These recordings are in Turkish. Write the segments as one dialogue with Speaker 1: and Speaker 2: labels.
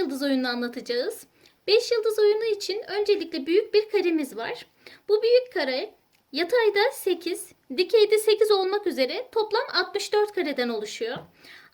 Speaker 1: yıldız oyununu anlatacağız. 5 yıldız oyunu için öncelikle büyük bir karemiz var. Bu büyük kare yatayda 8, dikeyde 8 olmak üzere toplam 64 kareden oluşuyor.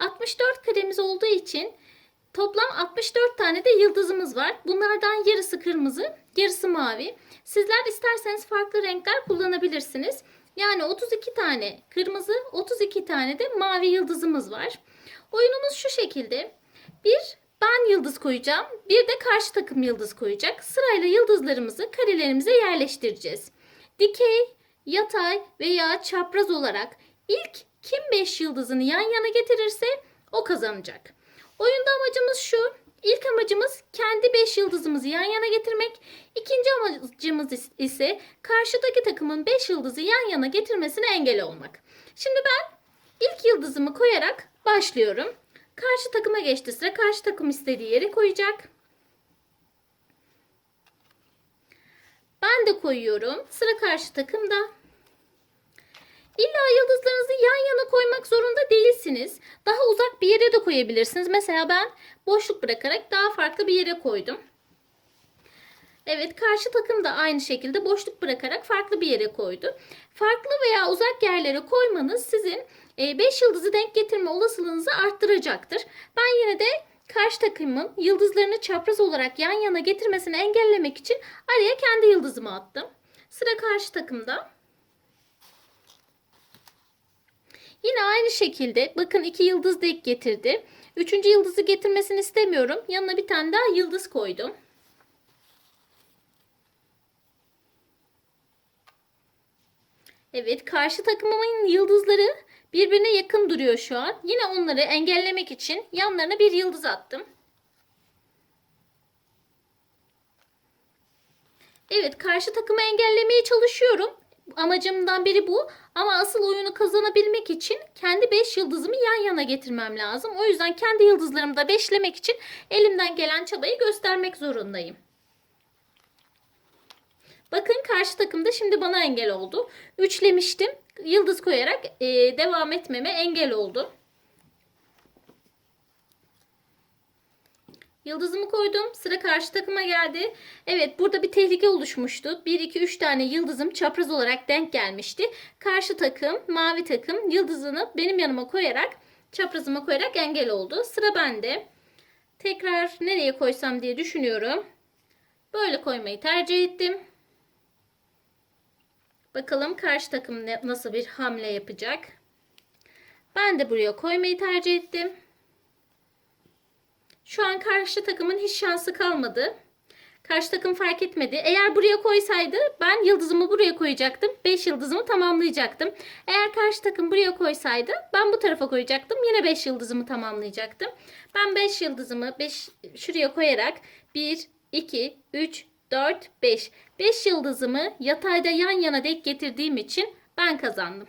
Speaker 1: 64 karemiz olduğu için toplam 64 tane de yıldızımız var. Bunlardan yarısı kırmızı, yarısı mavi. Sizler isterseniz farklı renkler kullanabilirsiniz. Yani 32 tane kırmızı, 32 tane de mavi yıldızımız var. Oyunumuz şu şekilde. Bir ben yıldız koyacağım. Bir de karşı takım yıldız koyacak. Sırayla yıldızlarımızı karelerimize yerleştireceğiz. Dikey, yatay veya çapraz olarak ilk kim 5 yıldızını yan yana getirirse o kazanacak. Oyunda amacımız şu. İlk amacımız kendi 5 yıldızımızı yan yana getirmek. İkinci amacımız is- ise karşıdaki takımın 5 yıldızı yan yana getirmesine engel olmak. Şimdi ben ilk yıldızımı koyarak başlıyorum. Karşı takıma geçti sıra. Karşı takım istediği yere koyacak. Ben de koyuyorum. Sıra karşı takımda. İlla yıldızlarınızı yan yana koymak zorunda değilsiniz. Daha uzak bir yere de koyabilirsiniz. Mesela ben boşluk bırakarak daha farklı bir yere koydum. Evet karşı takım da aynı şekilde boşluk bırakarak farklı bir yere koydu. Farklı veya uzak yerlere koymanız sizin 5 yıldızı denk getirme olasılığınızı arttıracaktır. Ben yine de karşı takımın yıldızlarını çapraz olarak yan yana getirmesini engellemek için araya kendi yıldızımı attım. Sıra karşı takımda. Yine aynı şekilde bakın iki yıldız denk getirdi. Üçüncü yıldızı getirmesini istemiyorum. Yanına bir tane daha yıldız koydum. Evet karşı takımımın yıldızları birbirine yakın duruyor şu an. Yine onları engellemek için yanlarına bir yıldız attım. Evet karşı takımı engellemeye çalışıyorum. Amacımdan biri bu. Ama asıl oyunu kazanabilmek için kendi 5 yıldızımı yan yana getirmem lazım. O yüzden kendi yıldızlarımı da beşlemek için elimden gelen çabayı göstermek zorundayım. Bakın karşı takımda şimdi bana engel oldu. Üçlemiştim. Yıldız koyarak e, devam etmeme engel oldu. Yıldızımı koydum. Sıra karşı takıma geldi. Evet burada bir tehlike oluşmuştu. 1, 2, 3 tane yıldızım çapraz olarak denk gelmişti. Karşı takım, mavi takım yıldızını benim yanıma koyarak çaprazıma koyarak engel oldu. Sıra bende. Tekrar nereye koysam diye düşünüyorum. Böyle koymayı tercih ettim. Bakalım karşı takım nasıl bir hamle yapacak. Ben de buraya koymayı tercih ettim. Şu an karşı takımın hiç şansı kalmadı. Karşı takım fark etmedi. Eğer buraya koysaydı ben yıldızımı buraya koyacaktım. 5 yıldızımı tamamlayacaktım. Eğer karşı takım buraya koysaydı ben bu tarafa koyacaktım. Yine 5 yıldızımı tamamlayacaktım. Ben 5 yıldızımı 5 şuraya koyarak 1, 2, 3, 4, 5. 5 yıldızımı yatayda yan yana denk getirdiğim için ben kazandım.